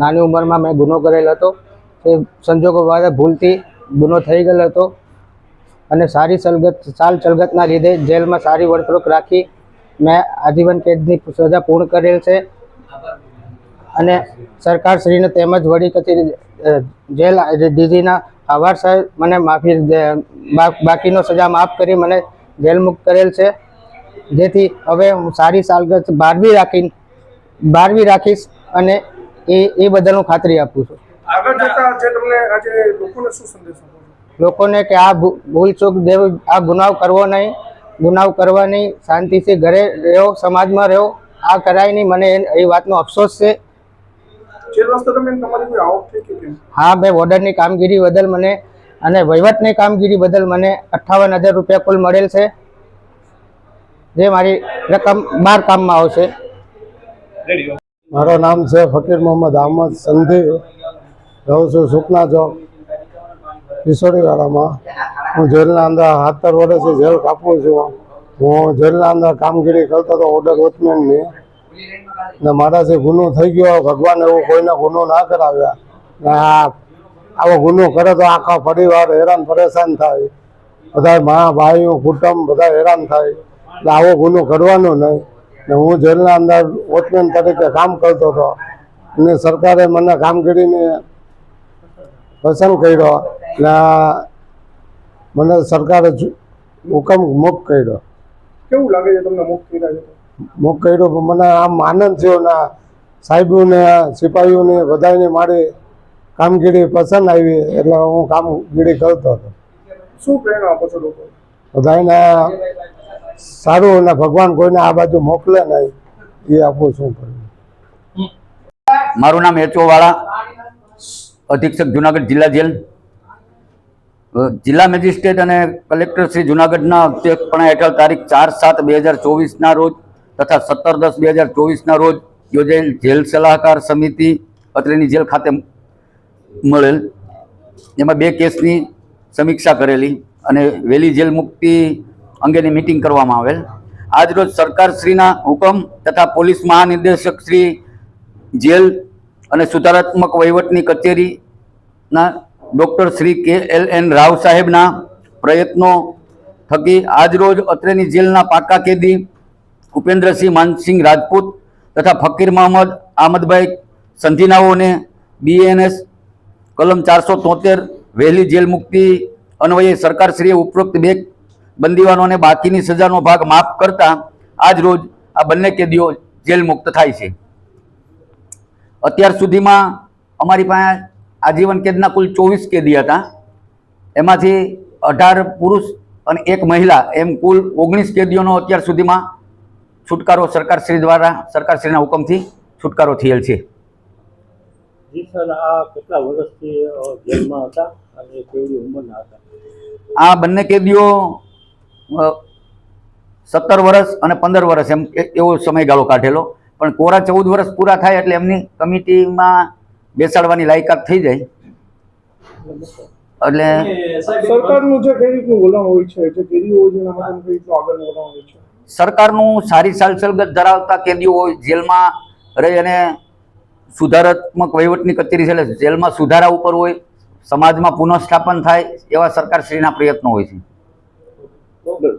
નાની ઉંમરમાં મેં ગુનો કરેલો હતો. તે સંજોગો દ્વારા ભૂલથી ગુનો થઈ ગયેલો હતો. અને સારી સલગત, સાલ ચલગતના લીધે જેલમાં સારી વર્તણૂક રાખી મેં આજીવન કેદની સજા પૂર્ણ કરેલ છે. અને સરકારશ્રીને તેમજ વડી કચેરી જેલ, ડીજીના આભાર સાહેબ મને માફી બાકીનો સજા માફ કરી મને જેલ મુક્ત કરેલ છે. જેથી હવે હું સારી સાલગત બારવી રાખી, બારવી રાખીશ અને એ એ બદલ હું ખાતરી આપું છું. આગળ જતા જે તમને આજે લોકોને શું સંદેશ આપો લોકોને કે આ ભૂ- ભૂલ ચૂક દેવ આ ગુનાવ કરવો નહીં ગુનાવ કરવા નહીં શાંતિથી ઘરે રહો સમાજમાં રહો આ કરાય નહીં મને એ- એ વાતનો અફસોસ છે. જેલ રસ્તા દરમિયાન તમારી કોઈ આવક થઈ કે કેમ? હા મેં ઓર્ડરની કામગીરી બદલ મને અને વહીવટની કામગીરી બદલ મને અઠ્ઠાવન હજાર રૂપિયા કુલ મળેલ છે. જે મારી રકમ બાર કામમાં આવશે. મારું નામ છે ફકીર મોહમ્મદ અહમદ સંધી રહું છું સુખના ચોક કિશોરીવાડામાં હું જેલના અંદર સત્તર વર્ષથી જેલ કાપું છું. હું જેલના અંદર કામગીરી કરતો હતો ઓર્ડર વોચમેનની ને મારાથી ગુનો થઈ ગયો ભગવાન એવું કોઈને ગુનો ના કરાવ્યા. ને આ આવો ગુનો કરે તો આખા પરિવાર હેરાન પરેશાન થાય. બધા મા, ભાઈઓ, કુટુંબ બધા હેરાન થાય. એટલે આવો ગુનો કરવાનો નહીં. ને હું જેલના અંદર વોચમેન તરીકે કામ કરતો હતો. અને સરકારે મને કામગીરીને પસંદ કર્યો ને મને સરકારે હુકમ મુક્ત કર્યો. કેવું લાગે છે તમને મુક્ત કર્યા મુક્ત કર્યો મને આમ આનંદ થયો ને સાહેબોને સિપાહીઓને બધાને મારી કામગીરી પસંદ આવી એટલે હું કામગીરી કરતો હતો. શું પ્રેરણા આપો છો લોકો? બધાને સારું અને ભગવાન કોઈને આ બાજુ મોકલે નહીં, એ આપું છું મારું નામ એચઓવાળા અધિક્ષક જુનાગઢ જિલ્લા જેલ. જિલ્લા મેજિસ્ટ્રેટ અને કલેક્ટર શ્રી જુનાગઢના અધ્યક્ષપણા હેઠળ તારીખ ચાર સાત બે હજાર ચોવીસના રોજ તથા સત્તર દસ બે હજાર ચોવીસના રોજ યોજાયેલ જેલ સલાહકાર સમિતિ અત્રેની જેલ ખાતે મળેલ. એમાં બે કેસની સમીક્ષા કરેલી અને વહેલી જેલ મુક્તિ અંગેની મિટિંગ કરવામાં આવેલ. આજરોજ સરકારશ્રીના હુકમ તથા પોલીસ મહાનિર્દેશક શ્રી જેલ અને સુધારાત્મક વહીવટની કચેરીના ડૉક્ટર શ્રી કે એલ એન રાવ સાહેબના પ્રયત્નો થકી આજરોજ અત્રેની જેલના પાકા કેદી ઉપેન્દ્રસિંહ માનસિંહ રાજપૂત તથા ફકીર મોહમ્મદ આહમદભાઈ સંધિનાઓને બીએનએસ કલમ ચારસો તોતેર વહેલી જેલ મુક્તિ અન્વયે સરકારશ્રીએ ઉપરોક્ત બે બંદીવાનોને બાકીની સજાનો ભાગ માફ કરતા આજ રોજ આ બંને કેદીઓ જેલ મુક્ત થાય છે. અત્યાર સુધીમાં અમારી પાસે આજીવન કેદના કુલ ચોવીસ કેદી હતા. એમાંથી અઢાર પુરુષ અને એક મહિલા એમ કુલ ઓગણીસ કેદીઓનો અત્યાર સુધીમાં છુટકારો સરકારશ્રી દ્વારા સરકારશ્રીના હુકમથી છુટકારો થયેલ છે. આ બંને કેદીઓ સત્તર વર્ષ અને પંદર વર્ષ એમ એવો સમયગાળો કાઢેલો. પણ કોરા ચૌદ વર્ષ પૂરા થાય એટલે એમની કમિટીમાં બેસાડવાની લાયકાત થઈ જાય. એટલે સરકારનું જે કઈ રીતનું વલણ હોય છે જે હોય છે કઈ રીતનું આગળ વલણ હોય છે? સરકારનું સારી સાલસલગત ધરાવતા કેદીઓ હોય જેલમાં રહી અને સુધારાત્મક વહીવટની કચેરી છે એટલે જેલમાં સુધારા ઉપર હોય સમાજમાં પુનઃસ્થાપન થાય એવા સરકારશ્રીના પ્રયત્નો હોય છે. ഉണ്ട്